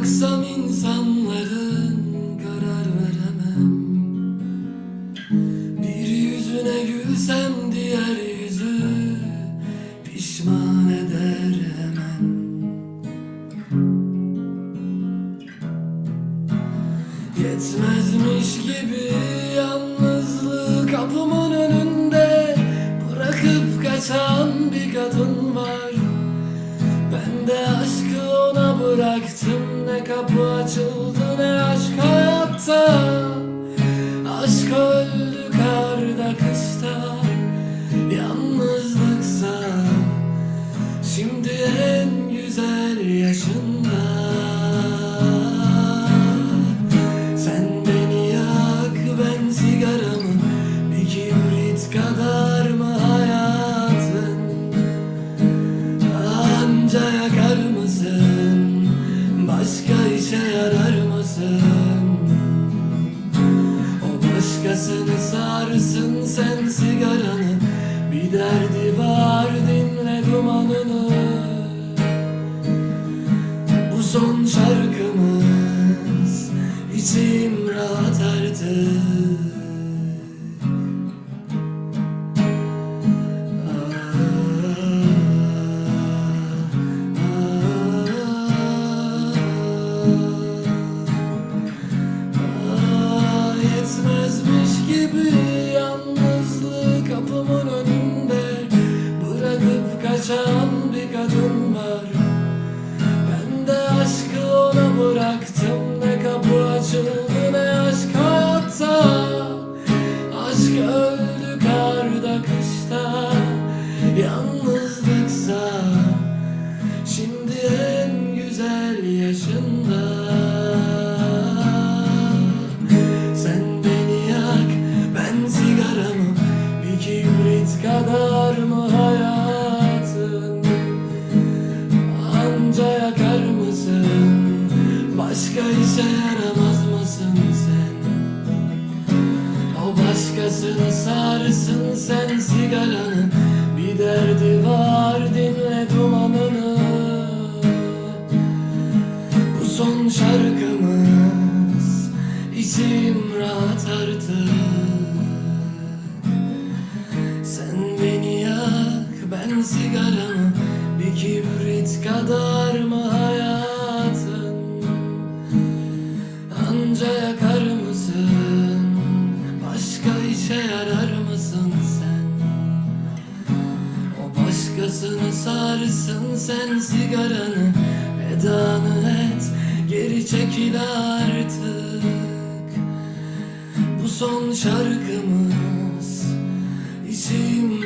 Tanısam insanların karar veremem. Bir yüzüne gülsem diğer yüzü pişman eder hemen. Yetmezmiş gibi yalnızlığı kapımın ona bıraktım Ne kapı açıldı ne aşk hayatta. Aşk öldü karda kışta. Yalnızlıksa Şimdi en güzel yaşında yarar mısın o başkasını sarsın sen sigaranı. Bir derdi var dinle dumanını. Bu son şarkımız içim rahat artık Yetmezmiş gibi yalnızlığı kapımın önünde Bırakıp kaçan bir kadın var. Ben de aşkı ona bıraktım Ne kapı açıldı ne aşk hayatta Aşk öldü karda mısın? Başka işe yaramaz mısın sen? O başkasını sarsın sen sigaranı. Bir derdi var dinle dumanını. Bu son şarkımız içim rahat artık. Sen beni yak ben sigaramı. Bir kibrit kadar mı sarsın sen sigaranı Vedanı et geri çekil artık. Bu son şarkımız içim